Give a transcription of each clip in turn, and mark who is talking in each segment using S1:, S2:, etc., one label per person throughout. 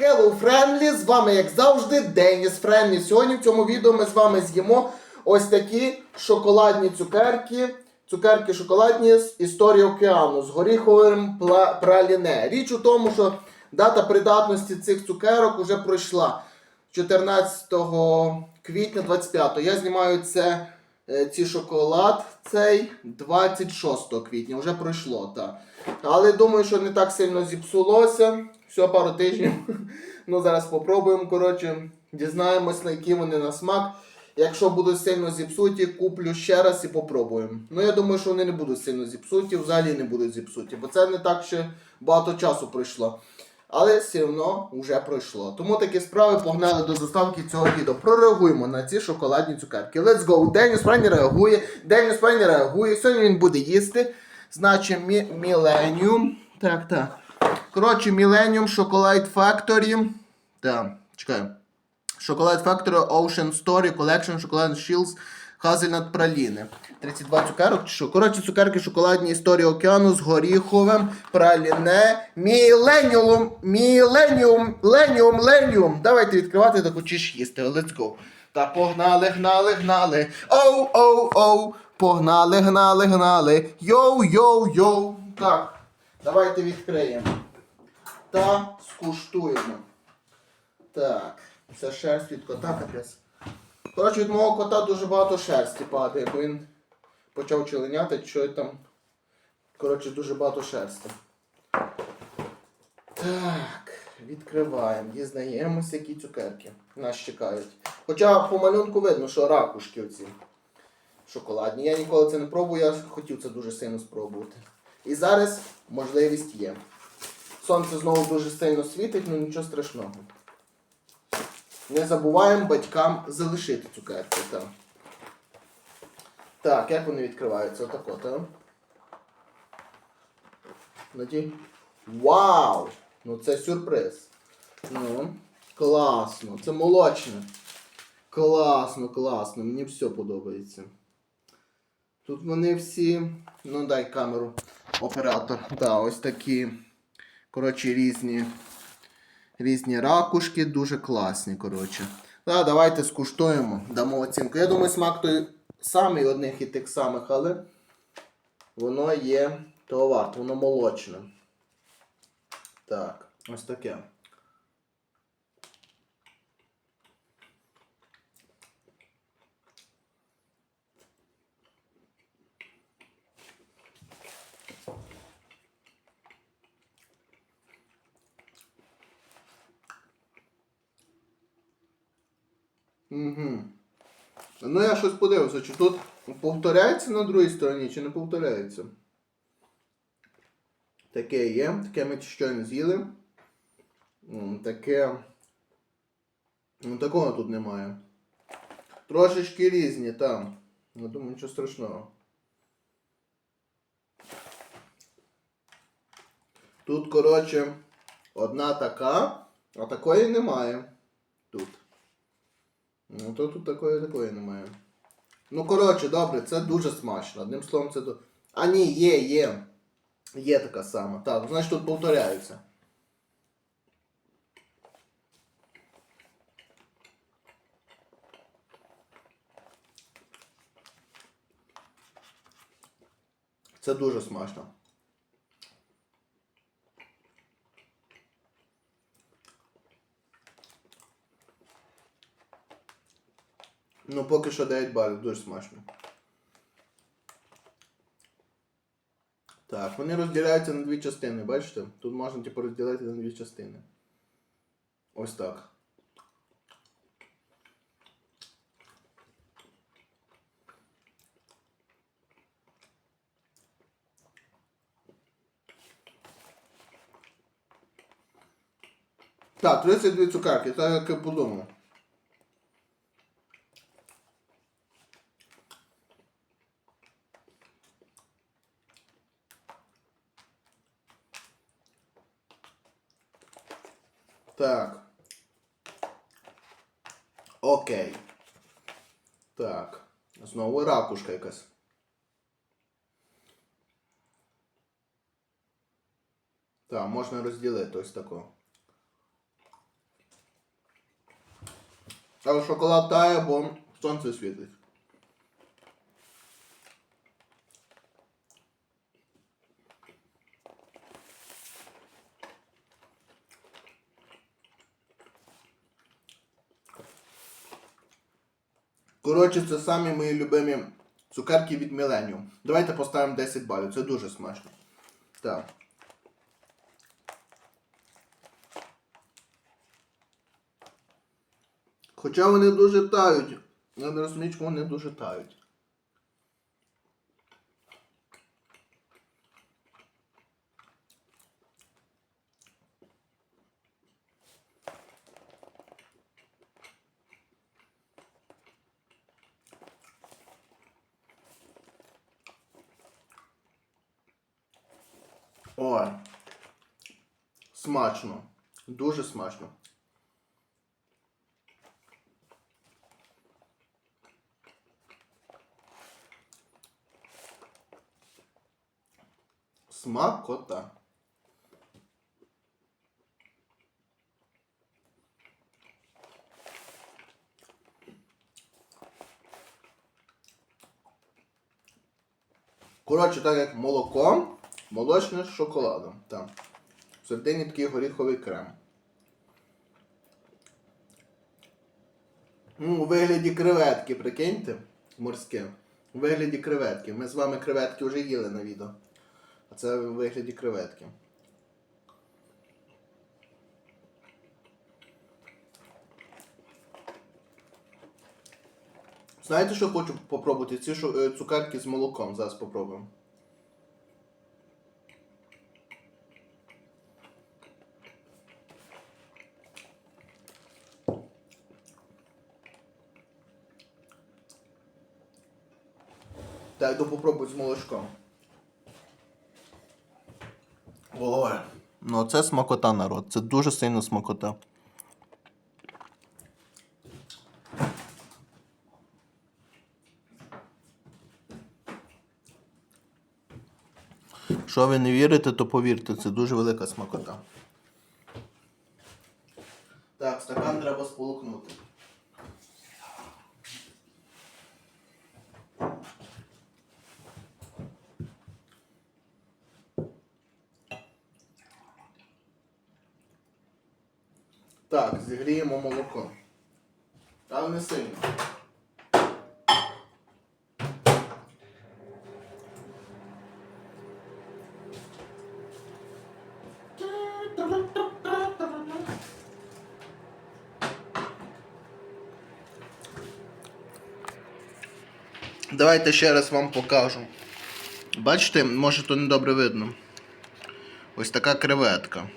S1: Hello Friendly, з вами, як завжди, Деніс Френлі. Сьогодні в цьому відео ми з вами з'їмо ось такі шоколадні цукерки. Цукерки шоколадні з історії океану з горіховим праліне. Річ у тому, що дата придатності цих цукерок вже пройшла 14 квітня 25 Я знімаю це, ці шоколад цей 26 квітня. Вже пройшло, так. Але думаю, що не так сильно зіпсулося. Всього пару тижнів. Ну, зараз попробуємо, коротше, дізнаємось, на які вони на смак. Якщо будуть сильно зіпсуті, куплю ще раз і попробуємо. Ну, я думаю, що вони не будуть сильно зіпсуті, взагалі не будуть зіпсуті, бо це не так ще багато часу пройшло. Але все одно вже пройшло. Тому такі справи погнали до заставки цього відео. Прореагуємо на ці шоколадні цукерки. Let's go! Деніс Пенні реагує. Деніс Пенні реагує. Сьогодні він буде їсти. Значить, мі- Millennium. Так, так. Коротше, Millennium Chocolate Factory. Так, чекаю. Chocolate Factory Ocean Story Collection Chocolate Shields Hazelnut Праліни. 32 цукерок чи що? Коротше, цукерки шоколадні історії океану з горіховим праліне. Міленіум, міленіум, леніум, леніум. Давайте відкривати, та хочеш їсти. Let's go. Та погнали, гнали, гнали. Оу, оу, оу. Погнали, гнали, гнали. Йоу, йоу, йоу. Так, давайте відкриємо. Та скуштуємо. Так, це шерсть від кота капець. Коротше, від мого кота дуже багато шерсті падає, бо він почав челеняти, що там. Коротше, дуже багато шерсті. Так, відкриваємо, дізнаємося, які цукерки нас чекають. Хоча по малюнку видно, що ракушки оці шоколадні. Я ніколи це не пробую, я хотів це дуже сильно спробувати. І зараз можливість є. Сонце знову дуже сильно світить, ну нічого страшного. Не забуваємо батькам залишити цукерки. Так, так як вони відкриваються? Отако, так? Наді. Вау! Ну це сюрприз. Ну, класно. Це молочне. Класно, класно. Мені все подобається. Тут вони всі. Ну дай камеру. Оператор. Так, ось такі. Коротше, різні. Різні ракушки, дуже класні, коротше. Да, давайте скуштуємо, дамо оцінку. Я думаю, смак той самий одних і тих самих, але воно є того варто, воно молочне. Так, ось таке. Угу. Ну я щось подивився, чи тут повторяється на другій стороні, чи не повторяється. Таке є, таке ми щойно з'їли. Таке. Ну такого тут немає. Трошечки різні там. Ну думаю, нічого страшного. Тут, коротше, одна така, а такої немає. Ну, то тут такої такої немає. Ну, коротше, добре, це дуже смачно. Одним словом, це до. А ні, є, є. Є така сама. Так, значить тут повторяються. Це дуже смачно. Ну, поки що 9 балів, дуже смачно. Так, вони розділяються на дві частини, бачите? Тут можна типу розділити на дві частини. Ось так. Так, 32 цукерки, так як я подумав. Так. Окей. Так. Знову ракушка якась. Так, можна розділити ось тако. Але шоколад тає, бо сонце світить. Коротше, це самі мої любимі цукерки від Millennium. Давайте поставимо 10 балів. Це дуже смачно. Так. Хоча вони дуже тають. Не розумію, чому вони дуже тають. Ой. Смачно. Дуже смачно. Смакота. Коротше, так як молоко, молочне з шоколадом. Там. Всередині такий горіховий крем. Ну, у вигляді креветки, прикиньте, морське. У вигляді креветки. Ми з вами креветки вже їли на відео. А це у вигляді креветки. Знаєте, що хочу попробувати? Ці е, цукерки з молоком. Зараз попробуємо. Так, йду попробую з молочком. Ой. Ну це смакота, народ. Це дуже сильно смакота. Що ви не вірите, то повірте, це дуже велика смакота. Так, стакан треба сполукнути. Так, зігріємо молоко. Але не сильно. Давайте ще раз вам покажу. Бачите, може то не добре видно. Ось така креветка.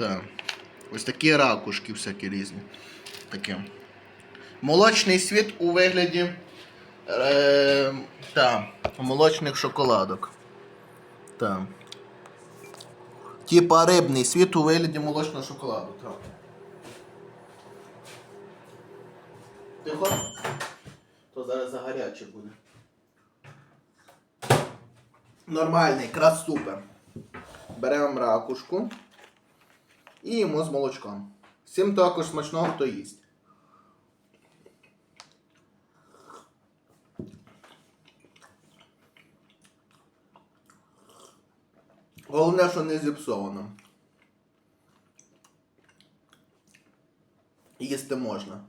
S1: Так. Ось такі ракушки всякі різні. Таке. Молочний світ у вигляді е, та, молочних шоколадок. Так. Типа рибний світ у вигляді молочного шоколаду. Так. Тихо. То зараз загаряче буде. Нормальний, якраз супер. Беремо ракушку і їмо з молочком. Всім також смачного, хто їсть. Головне, що не зіпсовано. Їсти можна.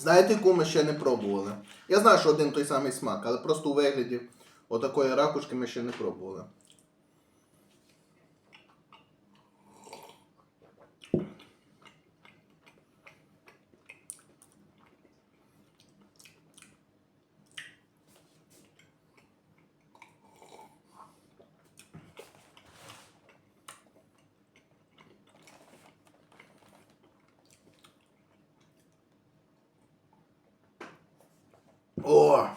S1: Знаєте, яку ми ще не пробували? Я знаю, що один той самий смак, але просто у вигляді отакої ракушки ми ще не пробували. О!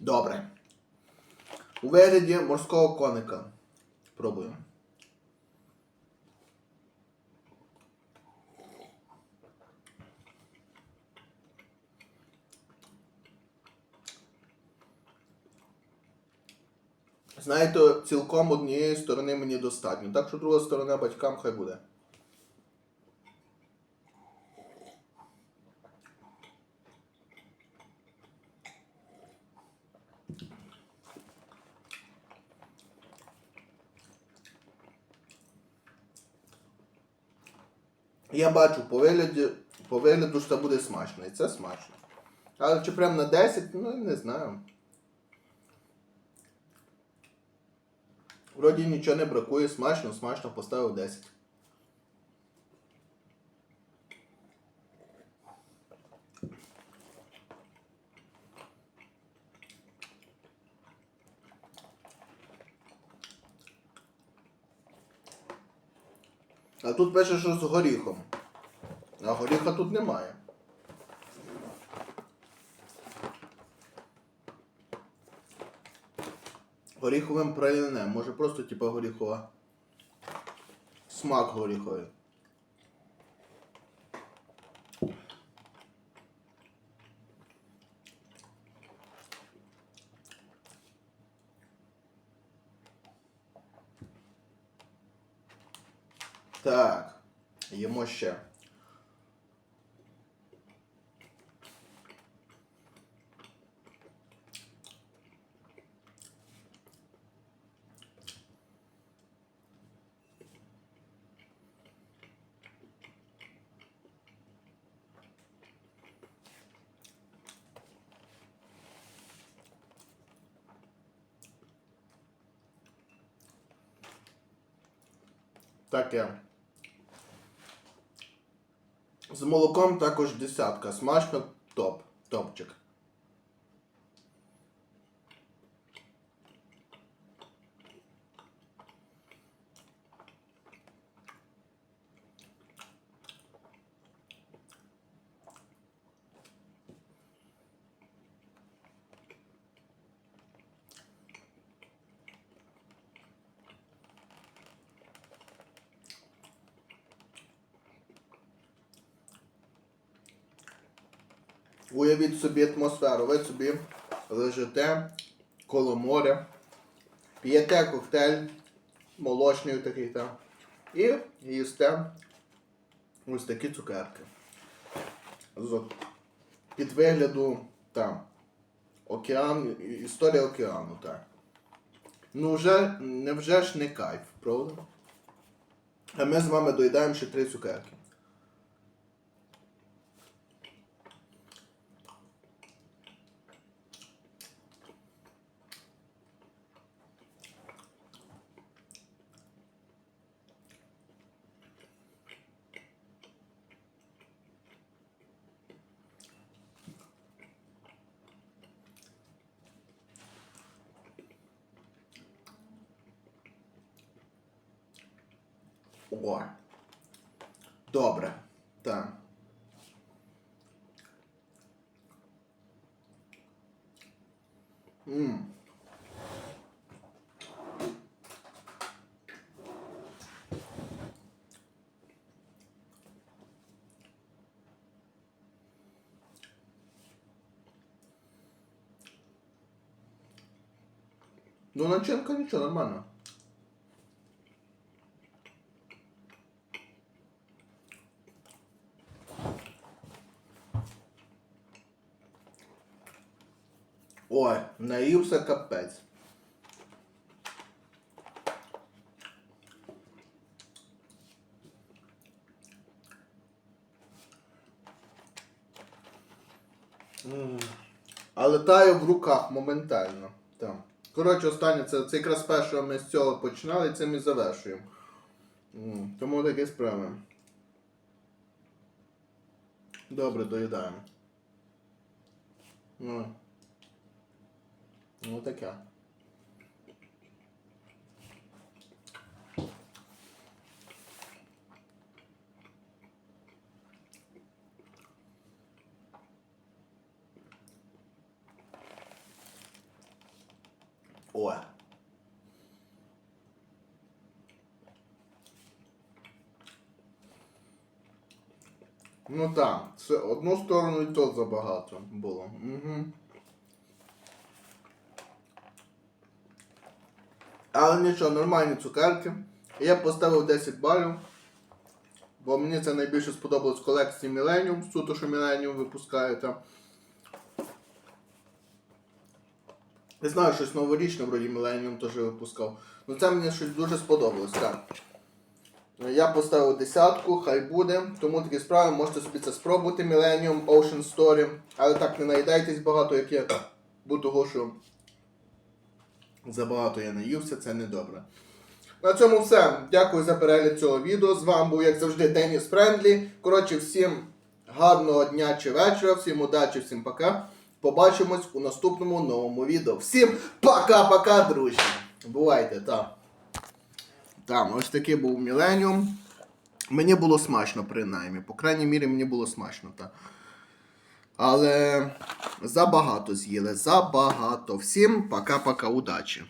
S1: Добре. У вигляді морського коника. Пробуємо. Знаєте, цілком однієї сторони мені достатньо, так що друга сторона батькам хай буде. Я бачу по вигляді, по вигляду, що це буде смачно. І це смачно. Але чи прям на 10, ну не знаю. Вроді нічого не бракує, смачно, смачно, поставив 10. А тут пише, що з горіхом. А горіха тут немає. Горіховим пралінем. Може просто типа горіхова. Смак горіховий. Так. Їмо ще. Таке. З молоком також десятка. Смачно топ. Топчик. Уявіть собі атмосферу. Ви собі лежите коло моря, п'єте коктейль молочний такий там. І їсте ось такі цукерки. Під вигляду там. Океан, історія океану, так. Ну вже, невже ж не кайф, правда? А ми з вами доїдаємо ще три цукерки. О. Добре. Так. Мм. Ну, начинка нічого, нормально. Ой, наївся капець. Але таю в руках моментально. Там. Коротше, останнє, це, це якраз перше ми з цього починали, і цим і завершуємо. Тому такі справи. Добре, доїдаємо. Ну. Ну таке. Ой. Ну так, це одну сторону і то забагато було. Угу. Але нічого, нормальні цукерки. Я поставив 10 балів. Бо мені це найбільше сподобалось в колекції Millennium, суто, що Millennium випускає там. Не знаю, щось новорічне вроді Millennium теж випускав. Ну це мені щось дуже сподобалось, так. Я поставив десятку, хай буде. Тому такі справи можете собі це спробувати. Millennium Ocean Story. Але так не наїдайтесь багато, як я. Того, що забагато я наївся, це не добре. На цьому все. Дякую за перегляд цього відео. З вами був, як завжди, Деніс Френдлі. Коротше, всім гарного дня чи вечора, всім удачі, всім пока. Побачимось у наступному новому відео. Всім пока-пока, друзі. Бувайте, так. Там, ось такий був Міленіум. Мені було смачно, принаймні. По крайній мірі, мені було смачно, так. Але забагато з'їли, забагато. Всім пока-пока, удачі.